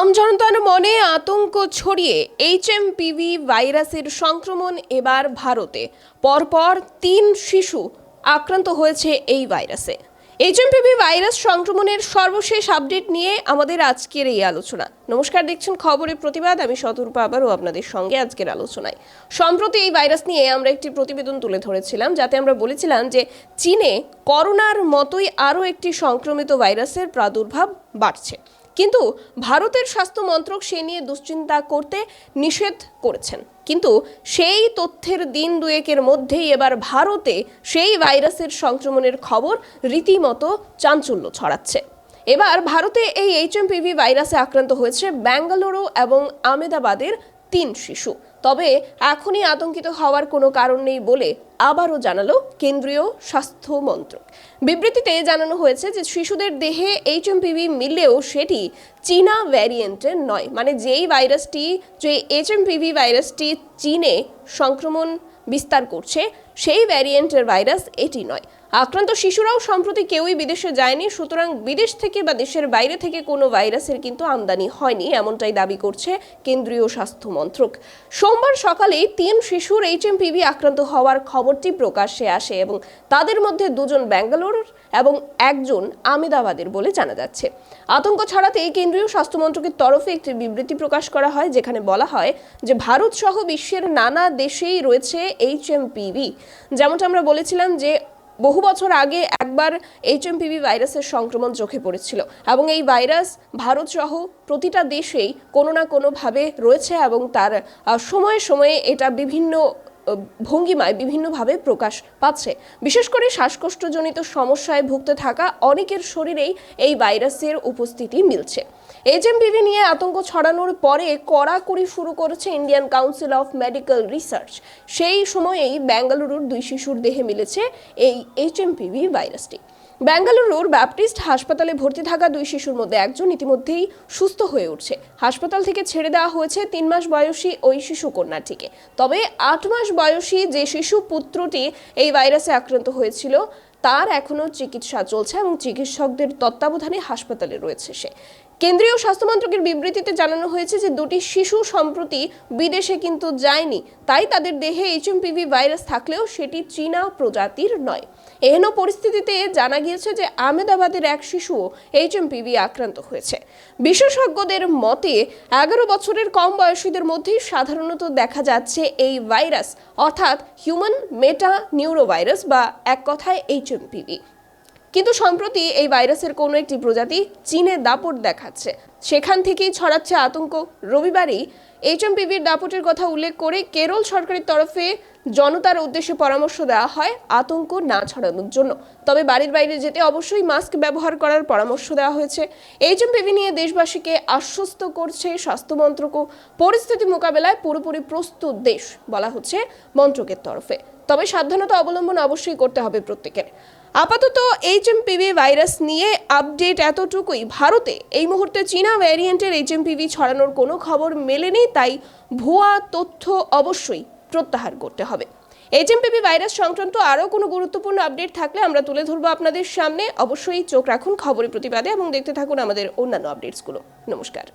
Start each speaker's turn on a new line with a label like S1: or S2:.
S1: আমজনতার মনে আতঙ্ক ছড়িয়ে এইচএমপিভি ভাইরাসের সংক্রমণ এবার ভারতে। পরপর তিন শিশু আক্রান্ত হয়েছে এই ভাইরাসে। এইচএমপিভি ভাইরাস সংক্রমণের সর্বশেষ আপডেট নিয়ে আমাদের আজকের এই আলোচনা। নমস্কার, দেখছেন খবরের প্রতিবাদ। আমি শতরূপা আবারও আপনাদের সঙ্গে আজকের আলোচনায়। সম্প্রতি এই ভাইরাস নিয়ে আমরা একটি প্রতিবেদন তুলে ধরেছিলাম, যাতে আমরা বলেছিলাম যে চীনে করোনার মতোই আরও একটি সংক্রমিত ভাইরাসের প্রাদুর্ভাব বাড়ছে। কিন্তু ভারতের স্বাস্থ্য মন্ত্রক সে নিয়ে দুশ্চিন্তা করতে নিষেধ করেছেন। কিন্তু সেই তথ্যের দিন দুয়েকের মধ্যেই এবার ভারতে সেই ভাইরাসের সংক্রমণের খবর রীতিমতো চাঞ্চল্য ছড়াচ্ছে। এবার ভারতে এই এইচএমপিভি ভাইরাসে আক্রান্ত হয়েছে ব্যাঙ্গালুরু এবং আমেদাবাদের তিন শিশু। তবে এখনই আতঙ্কিত হওয়ার কোনো কারণ নেই বলে আবারও জানালো কেন্দ্রীয় স্বাস্থ্য মন্ত্রক। বিবৃতিতে জানানো হয়েছে যে শিশুদের দেহে এইচএমপিভি মিললেও সেটি চীনা ভ্যারিয়েন্টের নয় মানে যেই ভাইরাসটি, যে এইচএমপিভি ভাইরাসটি চীনে সংক্রমণ বিস্তার করছে, সেই ভ্যারিয়েন্টের ভাইরাস এটি নয়। আক্রান্ত শিশুরাও সম্প্রতি কেউই বিদেশে যায়নি, সুতরাং বিদেশ থেকে বা দেশের বাইরে থেকে কোনো ভাইরাসের কিন্তু আমদানি হয়নি, এমনটাই দাবি করছে কেন্দ্রীয় স্বাস্থ্য মন্ত্রক। সোমবার সকালেই তিন শিশুর এইচএমপিভি আক্রান্ত হওয়ার খবরটি প্রকাশ্যে আসে এবং তাদের মধ্যে দুজন ব্যাঙ্গালোর এবং একজন আমেদাবাদের বলে জানা যাচ্ছে। আতঙ্ক ছড়াতে কেন্দ্রীয় স্বাস্থ্যমন্ত্রকের তরফে একটি বিবৃতি প্রকাশ করা হয়, যেখানে বলা হয় যে ভারত সহ বিশ্বের নানা দেশেই রয়েছে এইচএমপিভি যেমনটা আমরা বলেছিলাম যে বহু বছর আগে একবার এইচএমপিভি ভাইরাসের সংক্রমণ চোখে পড়েছিল এবং এই ভাইরাস ভারত সহ প্রতিটা দেশেই কোনো না কোনোভাবে রয়েছে এবং তার সময়ে সময়ে এটা বিভিন্ন ভঙ্গিমায় বিভিন্নভাবে প্রকাশ পাচ্ছে। বিশেষ করে শ্বাসকষ্টজনিত সমস্যায় ভুগতে থাকা অনেকের শরীরেই এই ভাইরাসের উপস্থিতি মিলছে। এইচএমপিভি নিয়ে আতঙ্ক ছড়ানোর পরে কড়াকড়ি শুরু করেছে Indian council of medical research. সেই সময়েই ব্যাঙ্গালুরুর দুই শিশুর দেহে মিলেছে এই এইচএমপিভি ভাইরাসটি। বেঙ্গালুরুর ব্যাপটিস্ট হাসপাতালে ভর্তি থাকা দুই শিশুর মধ্যে একজন ইতিমধ্যেই সুস্থ হয়ে উঠছে। হাসপাতাল থেকে ছেড়ে দেওয়া হয়েছে তিন মাস বয়সী ওই শিশু কন্যাটিকে। তবে আট মাস বয়সী যে শিশু পুত্রটি এই ভাইরাসে আক্রান্ত হয়েছিল তার এখনও চিকিৎসা চলছে এবং চিকিৎসকদের তত্ত্বাবধানে হাসপাতালে রয়েছে সে। কেন্দ্রীয় স্বাস্থ্যমন্ত্রকের বিবৃতিতে জানানো হয়েছে যে দুটি শিশু সম্প্রতি বিদেশে কিন্তু যায়নি, তাই তাদের দেহে এইচএমপিভি ভাইরাস থাকলেও সেটি চীনা প্রজাতির নয়। এহেন পরিস্থিতিতে জানা গিয়েছে যে আহমেদাবাদের এক শিশুও এইচএমপিভি আক্রান্ত হয়েছে। বিশেষজ্ঞদের মতে, এগারো বছরের কম বয়সীদের মধ্যেই সাধারণত দেখা যাচ্ছে এই ভাইরাস, অর্থাৎ হিউম্যান মেটা নিউরোভাইরাস বা এক কথায় এইচএমপিভি কিন্তু সম্প্রতি এই ভাইরাসের কোনো একটি প্রজাতি চীনে দাপট দেখাচ্ছে। সেখান থেকেই ছড়াচ্ছে আতঙ্ক। রবিবারই এইচএমপিভির দাপটের কথা উল্লেখ করে কেরল সরকারের তরফে জনতার উদ্দেশ্যে পরামর্শ দেওয়া হয় আতঙ্ক না ছড়ানোর জন্য। তবে বাড়ির বাইরে যেতে অবশ্যই মাস্ক ব্যবহার করার পরামর্শ দেওয়া হয়েছে। এইচএমপিভি নিয়ে দেশবাসীকে আশ্বস্ত করছে স্বাস্থ্য মন্ত্রকও। পরিস্থিতি মোকাবেলায় পুরোপুরি প্রস্তুত দেশ বলা হচ্ছে মন্ত্রকের তরফে। তবে সাবধানতা অবলম্বন অবশ্যই করতে হবে প্রত্যেকের। আপাতত এইচ এইচএমপিভি ভাইরাস নিয়ে আপডেট এতটুকুই। ভারতে এই মুহূর্তে চীনা ভ্যারিয়েন্টের এইচএমপিভি ছড়ানোর কোনো খবর মেলেনি, তাই ভুয়া তথ্য অবশ্যই প্রত্যাহার করতে হবে। এইচ এইচএমপিভি ভাইরাস সংক্রান্ত আরও কোনো গুরুত্বপূর্ণ আপডেট থাকলে আমরা তুলে ধরবো আপনাদের সামনে। অবশ্যই চোখ রাখুন খবরের প্রতিবাদে এবং দেখতে থাকুন আমাদের অন্যান্য আপডেটসগুলো। নমস্কার।